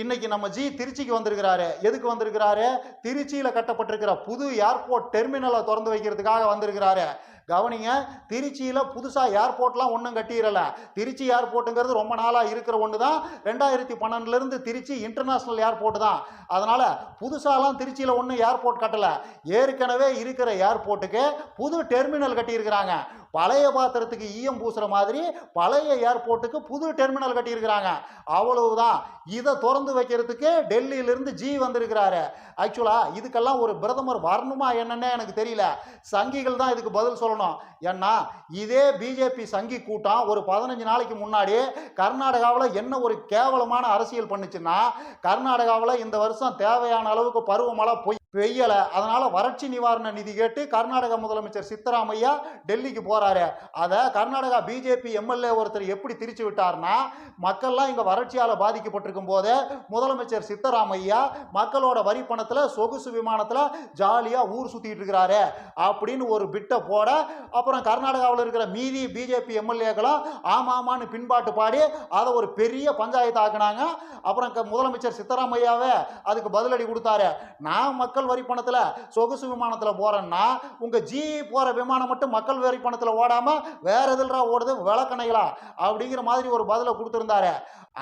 இன்னைக்கு நம்ம ஜி திருச்சிக்கு வந்திருக்கிறாரு. எதுக்கு வந்திருக்கிறாரு? திருச்சியில கட்டப்பட்டிருக்கிற புது ஏர்போர்ட் டெர்மினலை திறந்து வைக்கிறதுக்காக வந்திருக்கிறாரு. கவனிங்க திருச்சியில புதுசா ஏர்போர்ட்லாம் ஒன்றும் கட்டிடல. திருச்சி ஏர்போர்ட்டுங்கிறது ரொம்ப நாளா இருக்கிற ஒன்று தான் ரெண்டாயிரத்தி பன்னெண்டுல இருந்து திருச்சி இன்டர்நேஷனல் ஏர்போர்ட் தான். அதனால புதுசாலாம் திருச்சியில ஒன்றும் ஏர்போர்ட் கட்டல. ஏற்கனவே இருக்கிற ஏர்போர்ட்டுக்கு புது டெர்மினல் கட்டியிருக்கிறாங்க. பழைய பாத்திரத்துக்கு ஈயம் பூசுகிற மாதிரி பழைய ஏர்போர்ட்டுக்கு புது டெர்மினல் கட்டியிருக்கிறாங்க. அவ்வளவுதான். இதை திறந்து வைக்கிறதுக்கு டெல்லியிலிருந்து ஜி வந்திருக்கிறாரு. ஆக்சுவலாக இதுக்கெல்லாம் ஒரு பிரதமர் வரணுமா என்னன்னே எனக்கு தெரியல. சங்கிகள் தான் இதுக்கு பதில் சொல்லணும். ஏன்னா இதே பிஜேபி சங்கி கூட்டம் ஒரு பதினஞ்சு நாளைக்கு முன்னாடி கர்நாடகாவில் என்ன ஒரு கேவலமான அரசியல் பண்ணுச்சுன்னா கர்நாடகாவில் இந்த வருஷம் தேவையான அளவுக்கு பருவமழை பொய் பெய்யலை. அதனால் வறட்சி நிவாரண நிதி கேட்டு கர்நாடக முதலமைச்சர் சித்தராமையா டெல்லிக்கு போகிறாரு அதை கர்நாடகா பிஜேபி எம்எல்ஏ ஒருத்தர் எப்படி திரிச்சு விட்டார்னா மக்கள்லாம் இங்கே வறட்சியால் பாதிக்கப்பட்டிருக்கும் போது முதலமைச்சர் சித்தராமையா மக்களோட வரி பணத்தில் சொகுசு விமானத்தில் ஜாலியாக ஊர் சுற்றிட்டு இருக்கிறாரு. அப்படின்னு ஒரு பிட்டை போட அப்புறம் கர்நாடகாவில் இருக்கிற மீதி பிஜேபி எம்எல்ஏக்களும் ஆமாமான்னு பின்பாட்டு பாடி அதை ஒரு பெரிய பஞ்சாயத்து ஆக்குனாங்க அப்புறம் க- முதலமைச்சர் சித்தராமையாவே அதுக்கு பதிலடி கொடுத்தாரு. நான் மக்கள் வரி பணத்துல சொகுசு விமானத்தில் போறேன்னா உங்க ஜி போகிற விமானம் மட்டும் மக்கள் வரி பணத்தில் ஓடாமல் வேற எதில்ரா ஓடுது? விளக்கணைகளா? அப்படிங்கிற மாதிரி ஒரு பதிலை கொடுத்துருந்தாரு.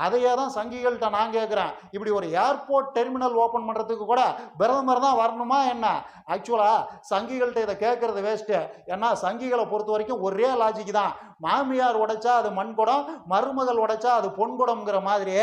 அதையே தான் சங்கிகள்கிட்ட நான் கேட்குறேன் இப்படி ஒரு ஏர்போர்ட் டெர்மினல் ஓப்பன் பண்ணுறதுக்கு கூட பிரதமர் தான் வரணுமா என்ன? ஆக்சுவலாக சங்கிகள்கிட்ட இதை கேட்குறது வேஸ்ட்டு ஏன்னா சங்கிகளை பொறுத்த வரைக்கும் ஒரே லாஜிக் தான். மாமியார் உடைச்சா அது மண்குடம் மருமகள் உடைச்சா அது பொன்குடம்ங்கிற மாதிரி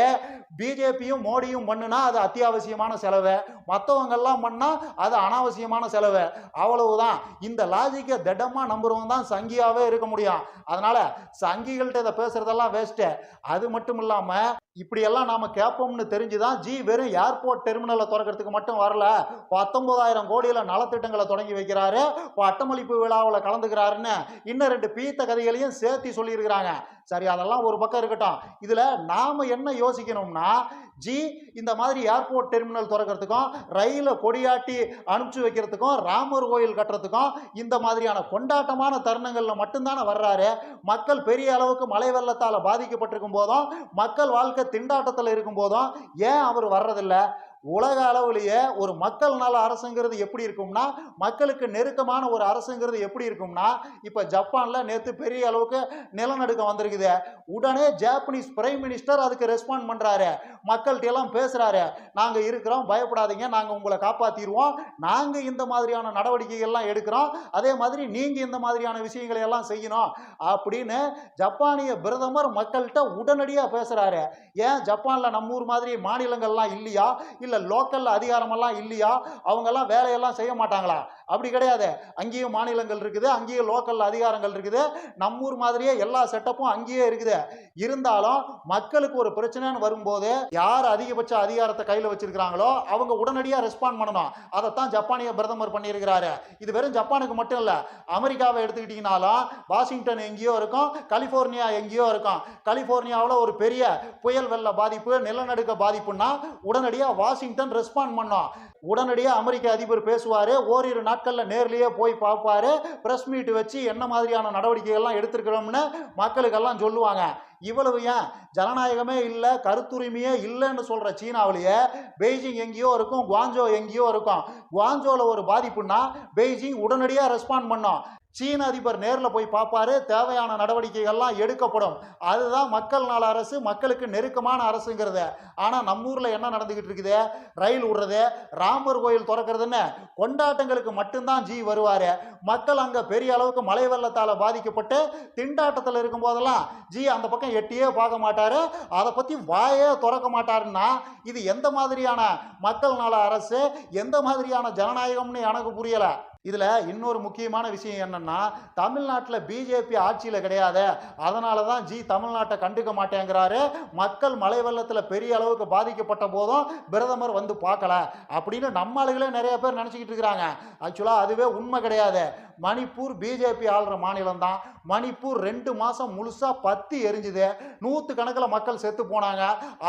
பிஜேபியும் மோடியும் பண்ணுனா அது அத்தியாவசியமான செலவு. மற்றவங்கெல்லாம் பண்ணால் அது அனாவசியமான செலவு. அவ்வளவுதான். இந்த லாஜிக்கை திடமாக நம்புறவங்க தான் சங்கியாகவே இருக்க முடியும். அதனால சங்கிகள்கிட்ட இதை பேசுறதெல்லாம் வேஸ்ட்டு அது மட்டும் இல்லாமல் இப்படியெல்லாம் நாம கேட்போம்னு தெரிஞ்சுதான் ஜி வெறும் ஏர்போர்ட் டெர்மினலை திறக்கிறதுக்கு மட்டும் வரல. பத்தொன்பதாயிரம் கோடியில நலத்திட்டங்களை தொடங்கி வைக்கிறாரு. அட்டமளிப்பு விழாவில் கலந்துக்கிறாருன்னு இன்னும் ரெண்டு பீத்த கதைகளையும் சேர்த்து சொல்லியிருக்கிறாங்க. சரி அதெல்லாம் ஒரு பக்கம் இருக்கட்டும். இதுல நாம என்ன யோசிக்கணும்னா ஜி இந்த மாதிரி ஏர்போர்ட் டெர்மினல் திறக்கிறதுக்கும் ரயில கொடியாட்டி அனுப்பிச்சு வைக்கிறதுக்கும் ராமர் கோயில் கட்டுறதுக்கும் இந்த மாதிரியான கொண்டாட்டமான தருணங்கள்ல மட்டும்தானே வர்றாரு. மக்கள் பெரிய அளவுக்கு மழை வெள்ளத்தால் பாதிக்கப்பட்டிருக்கும் போதும் மக்கள் வாழ்க்கை திண்டாட்டத்தில் இருக்கும் போதும் ஏன் அவர் வர்றதில்லை? உலக அளவுலேயே ஒரு மக்கள் நல அரசுங்கிறது எப்படி இருக்கும்னா மக்களுக்கு நெருக்கமான ஒரு அரசுங்கிறது எப்படி இருக்கும்னா இப்போ ஜப்பானில் நேற்று பெரிய அளவுக்கு நிலநடுக்கம் வந்திருக்குது. உடனே ஜாப்பனீஸ் பிரைம் மினிஸ்டர் அதுக்கு ரெஸ்பாண்ட் பண்ணுறாரு மக்கள்கிட்ட எல்லாம் பேசுகிறாரு நாங்கள் இருக்கிறோம் பயப்படாதீங்க நாங்கள் உங்களை காப்பாற்றிடுவோம் நாங்கள் இந்த மாதிரியான நடவடிக்கைகள்லாம் எடுக்கிறோம். அதே மாதிரி நீங்கள் இந்த மாதிரியான விஷயங்களை எல்லாம் செய்யணும் அப்படின்னு ஜப்பானிய பிரதமர் மக்கள்கிட்ட உடனடியாக பேசுகிறாரு ஏன்? ஜப்பானில் நம்ம ஊர் மாதிரி மாநிலங்கள்லாம் இல்லையா? இல்லை லோக்கலில் அதிகாரமெல்லாம் இல்லையா? அவங்கெல்லாம் வேலையெல்லாம் செய்ய மாட்டாங்களா? அப்படி கிடையாது. அங்கேயும் மாநிலங்கள் இருக்குது அங்கேயும் லோக்கல் அதிகாரங்கள் இருக்குது. நம்ம ஊர் மாதிரியே எல்லா செட்டப்பும் அங்கேயே இருக்குது. இருந்தாலும் மக்களுக்கு ஒரு பிரச்சனைன்னு வரும்போது யார் அதிகபட்ச அதிகாரத்தை கையில் வச்சிருக்கிறாங்களோ அவங்க உடனடியாக ரெஸ்பாண்ட் பண்ணணும். அதைத்தான் ஜப்பானிய பிரதமர் பண்ணியிருக்கிறாரு. இது வெறும் ஜப்பானுக்கு மட்டும் இல்லை அமெரிக்காவை எடுத்துக்கிட்டிங்கனாலும் வாஷிங்டன் எங்கேயோ இருக்கும் கலிஃபோர்னியா எங்கேயோ இருக்கும். கலிஃபோர்னியாவில் ஒரு பெரிய புயல் வெள்ள பாதிப்பு நிலநடுக்க பாதிப்புன்னா உடனடியாக வாஷிங்டன் ரெஸ்பாண்ட் பண்ணோம் உடனடியாக அமெரிக்க அதிபர் பேசுவார் ஓரிரு நாட்களில் நேர்லேயே போய் பார்ப்பாரு ப்ரெஸ் மீட் வச்சு என்ன மாதிரியான நடவடிக்கைகள்லாம் எடுத்திருக்கிறோம்னு மக்களுக்கெல்லாம் சொல்லுவாங்க. இவ்வளவு ஏன்? ஜனநாயகமே இல்லை கருத்துரிமையே இல்லைன்னு சொல்கிற சீனாவிலேயே பெய்ஜிங் எங்கேயோ இருக்கும் குவாஞ்சோ எங்கேயோ இருக்கும். குவாஞ்சோவில் ஒரு பாதிப்புன்னா பெய்ஜிங் உடனடியாக ரெஸ்பாண்ட் பண்ணோம். சீன அதிபர் நேரில் போய் பார்ப்பாரு தேவையான நடவடிக்கைகள்லாம் எடுக்கப்படும். அதுதான் மக்கள் நல அரசு மக்களுக்கு நெருக்கமான அரசுங்கிறது. ஆனால் நம்ம ஊரில் என்ன நடந்துக்கிட்டு இருக்குது? ரயில் விடுறது ராமர் கோயில் திறக்கிறதுன்னு கொண்டாட்டங்களுக்கு மட்டும்தான் ஜி வருவார். மக்கள் அங்கே பெரிய அளவுக்கு மழை வெள்ளத்தால் பாதிக்கப்பட்டு திண்டாட்டத்தில் இருக்கும் போதெல்லாம் ஜி அந்த பக்கம் எட்டியே பார்க்க மாட்டார். அதை பற்றி வாயே திறக்க மாட்டாருன்னா இது எந்த மாதிரியான மக்கள் நல அரசு எந்த மாதிரியான ஜனநாயகம்னு எனக்கு புரியலை. இதில் இன்னொரு முக்கியமான விஷயம் என்னென்னா தமிழ்நாட்டில் பிஜேபி ஆட்சியில் கிடையாது அதனால தான் ஜி தமிழ்நாட்டை கண்டுக்க மாட்டேங்கிறாரு. மக்கள் மழை வெள்ளத்தில் பெரிய அளவுக்கு பாதிக்கப்பட்ட போதும் பிரதமர் வந்து பார்க்கல அப்படின்னு நம்ம ஆளுகளே நிறைய பேர் நினச்சிக்கிட்டு இருக்கிறாங்க. ஆக்சுவலாக அதுவே உண்மை கிடையாது. மணிப்பூர் பிஜேபி ஆளுற மாநிலம் தான் மணிப்பூர் ரெண்டு மாதம் முழுசாக பத்தி எரிஞ்சுது. நூற்று கணக்கில் மக்கள் செத்து போனாங்க.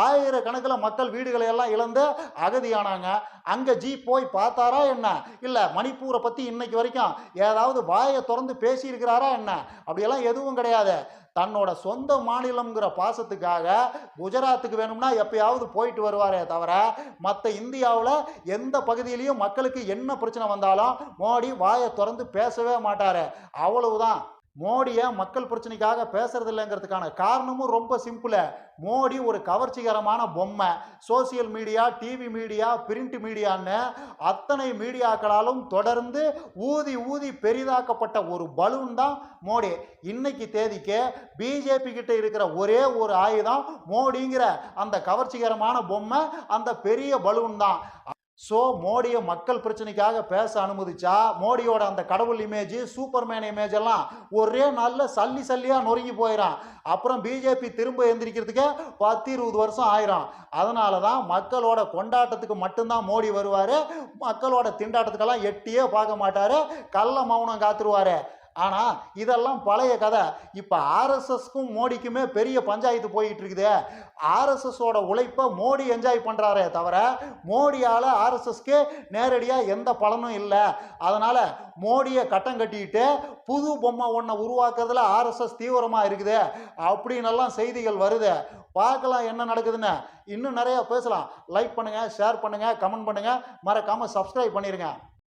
ஆயிரக்கணக்கில் மக்கள் வீடுகளை எல்லாம் இழந்து அகதியானாங்க. அங்கே ஜி போய் பார்த்தாரா என்ன? இல்லை மணிப்பூரை பற்றி பற்றி இன்னைக்கு வரைக்கும் ஏதாவது வாயை திறந்து பேசியிருக்கிறாரா என்ன? அப்படியெல்லாம் எதுவும் கிடையாது. தன்னோட சொந்த மாநிலம்ங்கிற பாசத்துக்காக குஜராத்துக்கு வேணும்னா எப்பயாவது போயிட்டு வருவாரே தவிர மற்ற இந்தியாவில் எந்த பகுதியிலையும் மக்களுக்கு என்ன பிரச்சனை வந்தாலும் மோடி வாயை திறந்து பேசவே மாட்டார். அவ்வளவுதான். மோடியை மக்கள் பிரச்சனைக்காக பேசுறது இல்லைங்கிறதுக்கான காரணமும் ரொம்ப சிம்பிளு. மோடி ஒரு கவர்ச்சிகரமான பொம்மை. Social media TV media print மீடியான்னு அத்தனை மீடியாக்களாலும் தொடர்ந்து ஊதி ஊதி பெரிதாக்கப்பட்ட ஒரு பலூன் தான் மோடி. இன்னைக்கு தேதிக்கு பிஜேபி கிட்ட இருக்கிற ஒரே ஒரு ஆயுதம் மோடிங்கிற அந்த கவர்ச்சிகரமான பொம்மை அந்த பெரிய பலூன் தான். ஸோ மோடியை மக்கள் பிரச்சனைக்காக பேச அனுமதிச்சா மோடியோட அந்த கடவுள் இமேஜ் சூப்பர்மேன் இமேஜ் எல்லாம் ஒரே நாளில் சல்லி சல்லியாக நொறுங்கி போயிடும் அப்புறம் பிஜேபி திரும்ப எந்திரிக்கிறதுக்கு பத்து இருபது வருஷம் ஆயிரும் அதனால தான் மக்களோட கொண்டாட்டத்துக்கு மட்டும்தான் மோடி வருவார். மக்களோட திண்டாட்டத்துக்கெல்லாம் எட்டியே பார்க்க மாட்டார். கள்ள மௌனம் காத்துருவார். ஆனால் இதெல்லாம் பழைய கதை. இப்போ ஆர்எஸ்எஸ்க்கும் மோடிக்குமே பெரிய பஞ்சாயத்து போயிட்டு இருக்குது ஆர்எஸ்எஸோட உழைப்பை மோடி என்ஜாய் பண்ணுறாரே தவிர மோடியால் ஆர்எஸ்எஸ்க்கு நேரடியாக எந்த பலனும் இல்லை. அதனால் மோடியை கட்டம் கட்டிக்கிட்டு புது பொம்மை ஒன்றை உருவாக்குறதுல ஆர்எஸ்எஸ் தீவிரமாக இருக்குது. அப்படின்னெல்லாம் செய்திகள் வருது. பார்க்கலாம் என்ன நடக்குதுன்னு. இன்னும் நிறையா பேசலாம். லைக் பண்ணுங்கள் ஷேர் பண்ணுங்கள் கமெண்ட் பண்ணுங்கள் மறக்காமல் சப்ஸ்கிரைப் பண்ணிடுங்க